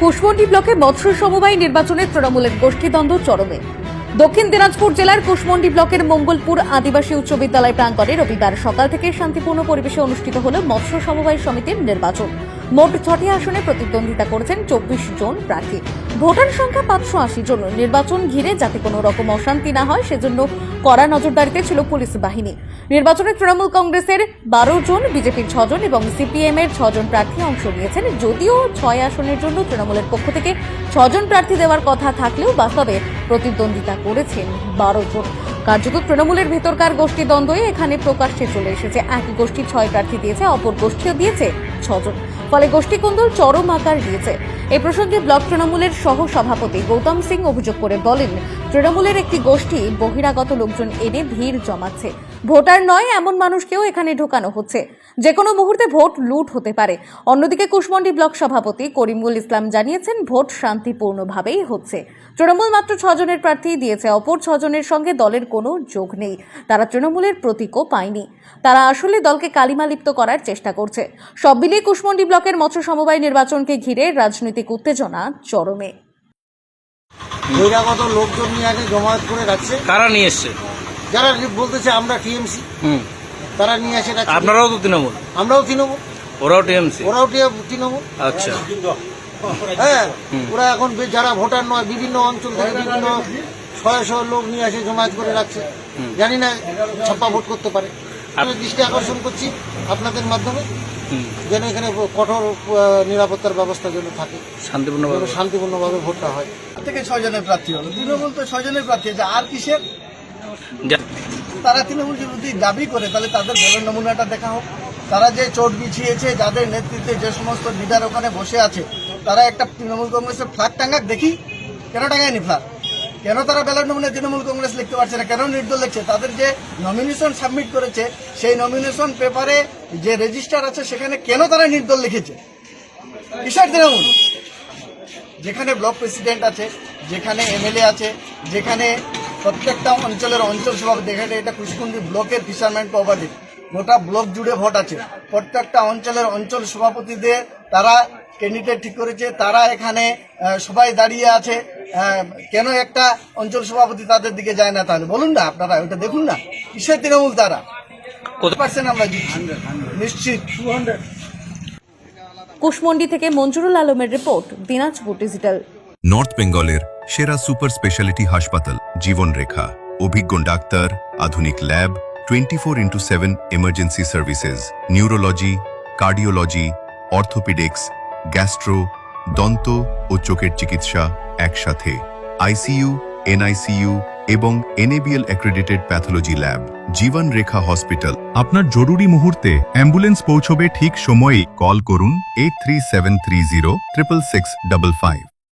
কুশমন্ডি ব্লকে মৎস্য সমবায় নির্বাচনে তৃণমূলের গোষ্ঠীদ্বন্দ্ব চরমে। দক্ষিণ দিনাজপুর জেলার কুশমন্ডি ব্লকের মঙ্গলপুর আদিবাসী উচ্চ বিদ্যালয় প্রাঙ্গণে রবিবার সকাল থেকে শান্তিপূর্ণ পরিবেশে অনুষ্ঠিত হল মৎস্য সমবায় সমিতির নির্বাচন। মোট ছটি আসনে প্রতিদ্বন্দ্বিতা করেছেন চব্বিশ জন প্রার্থী। ভোটার সংখ্যা পাঁচশো আশি জন। নির্বাচন ঘিরে যাতে কোনো রকম অশান্তি না হয়, সেজন্য কড়া নজরদারিতে ছিল পুলিশ বাহিনী। নির্বাচনে তৃণমূল কংগ্রেসের বারো জন, বিজেপির ছজন এবং সিপিএম এর ছজন প্রার্থী অংশ নিয়েছেন। যদিও ছয় আসনের জন্য তৃণমূলের পক্ষ থেকে ছজন প্রার্থী দেওয়ার কথা থাকলেও বাস্তবে প্রতিদ্বন্দ্বিতা করেছেন বারো জন। কার্যত তৃণমূলের ভেতরকার গোষ্ঠী দ্বন্দ্বই এখানে প্রকাশ্যে চলে এসেছে। এক গোষ্ঠী ছয় প্রার্থী দিয়েছে, অপর গোষ্ঠীও দিয়েছে ছজন ফলে গোষ্ঠীকুন্দল চরম আকার দিয়েছে এই প্রসঙ্গে ব্লক তৃণমূলের সহ সভাপতি গৌতম সিং অভিযোগ করে বলেন তৃণমূলের একটি গোষ্ঠী বহিরাগত লোকজন এনে ভিড় জমাচ্ছে। ভোটার নয়, এমন মানুষকেও এখানে ঢোকানো হচ্ছে। যে কোনো মুহূর্তে ভোট লুট হতে পারে। অন্যদিকে কুশমন্ডি ব্লক সভাপতি করিমুল ইসলাম জানিয়েছেন, ভোট শান্তিপূর্ণভাবেই হচ্ছে। তৃণমূল মাত্র ছজনের প্রার্থী দিয়েছে, অপর ছজনের সঙ্গে দলের কোনো যোগ নেই। তারা তৃণমূলের প্রতীকও পায়নি। তারা আসলে দলকে কালিমালিপ্ত করার চেষ্টা করছে। সব মিলিয়ে কুশমন্ডি ব্লকের মৎস্য সমবায় নির্বাচনকে ঘিরে রাজনৈতিক উত্তেজনা চরমে। বহিরাগত লোকজন নিয়ে আগে জমায়েত করে রাখছে। কারা নিয়ে এসছে? যারা বলতেছে আমরা টিএমসি। হুম। তারা নিয়ে এসে রাখছে। আপনারাও তো তৃণমূল? আমরাও তৃণমূল। ওরাও টিএমসি? ওরাও তৃণমূল। আচ্ছা। হ্যাঁ ওরা এখন যারা ভোটার নয় বিভিন্ন অঞ্চল থেকে বিভিন্ন শয়ে শয়ে লোক নিয়ে এসে জমায়েত করে রাখছে। জানি না ছাপ্পা ভোট করতে পারে। আমি দৃষ্টি আকর্ষণ করছি আপনাদের মাধ্যমে। যেন এখানে কঠোর নিরাপত্তার ব্যবস্থা যেন থাকে। শান্তিপূর্ণভাবে। শান্তিপূর্ণভাবে ভোটটা হয়। থেকে ছজনের প্রার্থী হলো। তৃণমূল তো ছজনের প্রার্থী আছে আর কিসের? তারা তৃণমূল যদি দাবি করে তাহলে তাদের দলের নমুনাটা দেখা হোক। তারা যে চোট বিছিয়েছে যাদের নেতৃত্বে যে সমস্ত লিডার ওখানে বসে আছে তারা একটা তৃণমূল কংগ্রেসের ফ্ল্যাগ টাঙ্গাক দেখি? কেন টাঙ্গায়নি ফ্ল্যাগ? কেন তারা ব্যালট নমুনা তৃণমূল কংগ্রেস লিখতে পারছে না? কেন নির্দল লিখছে? তাদের যে নমিনেশন সাবমিট করেছে সেই নমিনেশন পেপারে যে রেজিস্টার আছে সেখানে কেন তারা নির্দল লিখেছে? কিসের তৃণমূল যেখানে ব্লক প্রেসিডেন্ট আছে, যেখানে এমএলএ আছে, যেখানে প্রত্যেকটা অঞ্চলের অঞ্চল সভাপতি এখানে এটা কুশকুন্দি ব্লকের ফিশারম্যান কোঅপারেটিভ গোটা ব্লক জুড়ে ভোট আছে। প্রত্যেকটা অঞ্চলের অঞ্চল সভাপতিদের তারা ক্যান্ডিডেট ঠিক করেছে, তারা এখানে সবাই দাঁড়িয়ে আছে। কেন একটা অঞ্চল সভাপতি তাদের দিকে যায় না তাহলে? বলুন না আপনারা, ওটা দেখুন না। কিসের তৃণমূল তারা? কত পার্সেন্ট আমরা দিচ্ছি? নিশ্চিত? কুশমন্ডি থেকে মঞ্জুরুল আলমের রিপোর্ট দিনাজপুর ডিজিটাল। নর্থ বেঙ্গলের সেরা সুপার স্পেশালিটি হাসপাতাল জীবনরেখা। অভিজ্ঞ ডাক্তার আধুনিক lab twenty four into seven emergency services neurology cardiology orthopaedics gastro দন্ত ও চোখের চিকিৎসা একসাথে। আইসিইউ এনআইসিইউ এবং NABL accredited pathology lab Jiban Rekha hospital. আপনার জরুরি মুহূর্তে অ্যাম্বুলেন্স পৌঁছবে ঠিক সময়েই কল করুন eight three seven three zero triple six double five.